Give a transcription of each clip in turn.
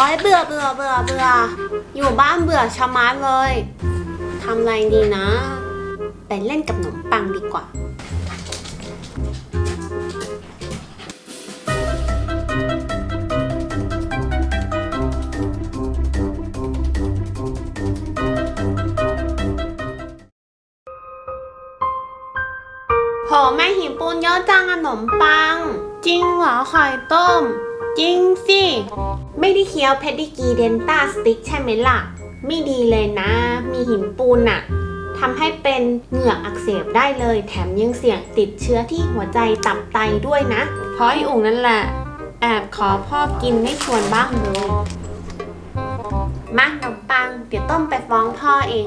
โอ้ยเบื่อเบื่อเบื่อเบื่ออยู่บ้านเบื่อชะมัดเลยทำอะไรดีนะ ไปเล่นกับขนมปังดีกว่า โหแม่หิวปูนเยอะจังขนมปัง จริงเหรอไข่ต้ม จริงสิ ไม่ได้เคี้ยวเพดิกีเดนต้าสติ๊กใช่ไหมล่ะ ไม่ดีเลยนะ มีหินปูนอะทำให้เป็นเหงือกอักเสบได้เลย แถมยังเสี่ยงติดเชื้อที่หัวใจตับไตด้วยนะ เพราะไอ้อุ๋งนั่นแหละ แอบขอพ่อกินไม่ชวนบ้างเลยมาขนมปัง เดี๋ยวต้มไปฟ้องพ่อเอง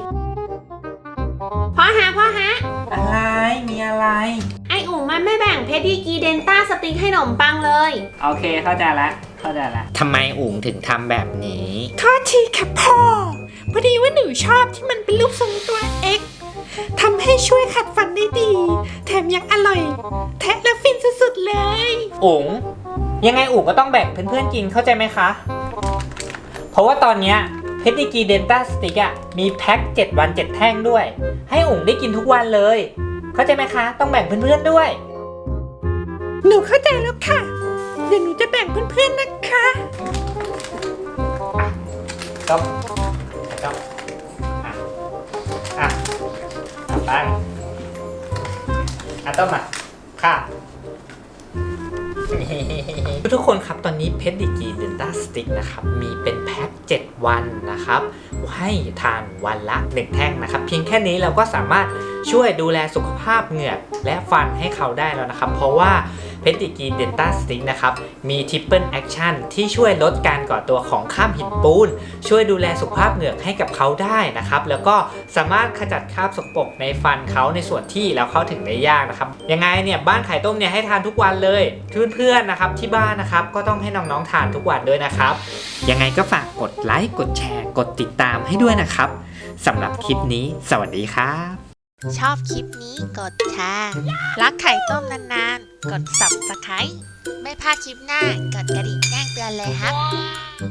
พ่อฮะพ่อฮะ อะไร มีอะไร มันไม่แบ่งเพชรดีกรีเดนต้าสติ๊กให้ขนมปังเลย โอเคเข้าใจละเข้าใจละทำไมอุ๋งถึงทำแบบนี้ โทษทีค่ะพ่อ พอดีว่าหนูชอบที่มันเป็นรูปทรงตัว X ทำให้ช่วยขัดฟันได้ดี แถมยังอร่อย แทะและฟินสุดๆเลย อุ๋งยังไงอุ๋งก็ต้องแบ่งเพื่อนๆกินเข้าใจไหมคะ เพราะว่าตอนเนี้ยเพชรดีกีเดนต้าสติกอะมีแพ็ค 7 วัน 7 แท่งด้วย ให้อุ๋งได้กินทุกวันเลย เข้าใจไหมคะ ต้องแบ่งเพื่อนๆด้วย หนูเข้าใจแล้วค่ะ เดี๋ยวหนูจะแบ่งเพื่อนๆนะคะต้มต้มอะอะอะตั้งอะต้มอะค่ะ ทุกคนครับตอนนี้เพชรดิกีเดนต้าสติ๊กนะครับมีเป็นแพ็ค7 วันนะครับ ให้ทานวันละ 1 แท่งนะครับ เพียงแค่นี้เราก็สามารถช่วยดูแลสุขภาพเหงือกและฟันให้เขาได้แล้วนะครับ เพราะว่า เพชรดิกีเดนต้าสติ๊กนะครับมีทิปเปิลแอคชั่นที่ช่วยลดการก่อตัวของข้ามหินปูน ช่วยดูแลสุขภาพเหงือกให้กับเขาได้นะครับแล้วก็สามารถขจัดคราบสกปรกในฟันเขาในส่วนที่เราเข้าถึงได้ยากนะครับยังไงเนี่ยบ้านไข่ต้มเนี่ยให้ทานทุกวันเลยเพื่อนๆนะครับที่บ้านนะครับก็ต้องให้น้องๆทานทุกวันด้วยนะครับยังไงก็ฝากกดไลค์กดแชร์ กดติดตามให้ด้วยนะครับสำหรับคลิปนี้ สวัสดีครับ ชอบคลิปนี้กดแชร์รักไข่ต้มนานๆ กด subscribe ไม่พลาดคลิปหน้ากดกระดิ่งแจ้งเตือนเลยครับ